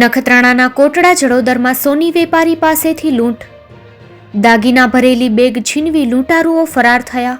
નખત્રાણાના કોટડા જડોદરમાં સોની વેપારી પાસેથી લૂંટ. દાગીના ભરેલી બેગ છીનવી લૂંટારુઓ ફરાર થયા.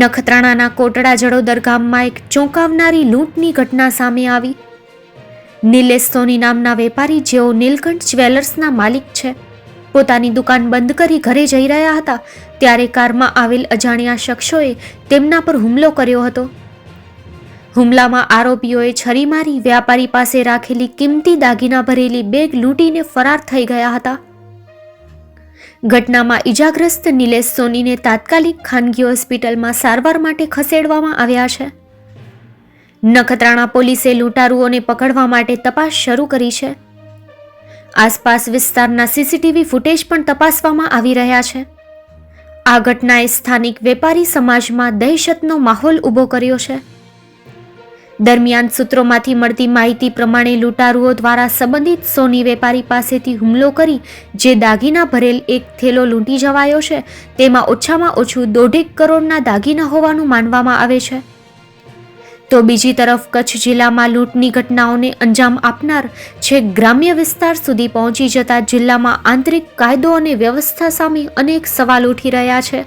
નખત્રાણાના કોટડા જડોદર ગામમાં એક ચોંકાવનારી લૂંટની ઘટના સામે આવી. નિલેશ સોની નામના વેપારી જેઓ નીલકંઠ જ્વેલર્સના માલિક છે. પોતાની દુકાન બંધ કરી ઘરે જઈ રહ્યા હતા, ત્યારે કારમાં આવેલ અજાણ્યા શખ્સોએ તેમના પર હુમલો કર્યો હતો. હુમલામાં આરોપીઓએ છરી મારી વ્યાપારી પાસે રાખેલી કિંમતી દાગીના ભરેલી બેગ લૂંટીને ફરાર થઈ ગયા હતા. ઘટનામાં ઈજાગ્રસ્ત નિલેશ સોનીને તાત્કાલિક ખાનગી હોસ્પિટલમાં સારવાર માટે ખસેડવામાં આવ્યા છે. નખત્રાણા પોલીસે લૂંટારુઓને પકડવા માટે તપાસ શરૂ કરી છે. આસપાસ વિસ્તારના સીસીટીવી ફૂટેજ પણ તપાસવામાં આવી રહ્યા છે. આ ઘટનાએ સ્થાનિક વેપારી સમાજમાં દહેશતનો માહોલ ઊભો કર્યો છે. દરમિયાન સૂત્રોમાંથી મળતી માહિતી પ્રમાણે લૂંટારુઓ દ્વારા સંબંધિત સોની વેપારી પાસેથી હુમલો કરી જે દાગીના ભરેલ એક થેલો લૂંટી જવાયો છે, તેમાં ઓછામાં ઓછું દોઢેક કરોડના દાગીના હોવાનું માનવામાં આવે છે. તો બીજી તરફ કચ્છ જિલ્લામાં લૂંટની ઘટનાઓને અંજામ આપનાર છેક ગ્રામ્ય વિસ્તાર સુધી પહોંચી જતા જિલ્લામાં આંતરિક કાયદો અને વ્યવસ્થા સામે અનેક સવાલ ઉઠી રહ્યા છે.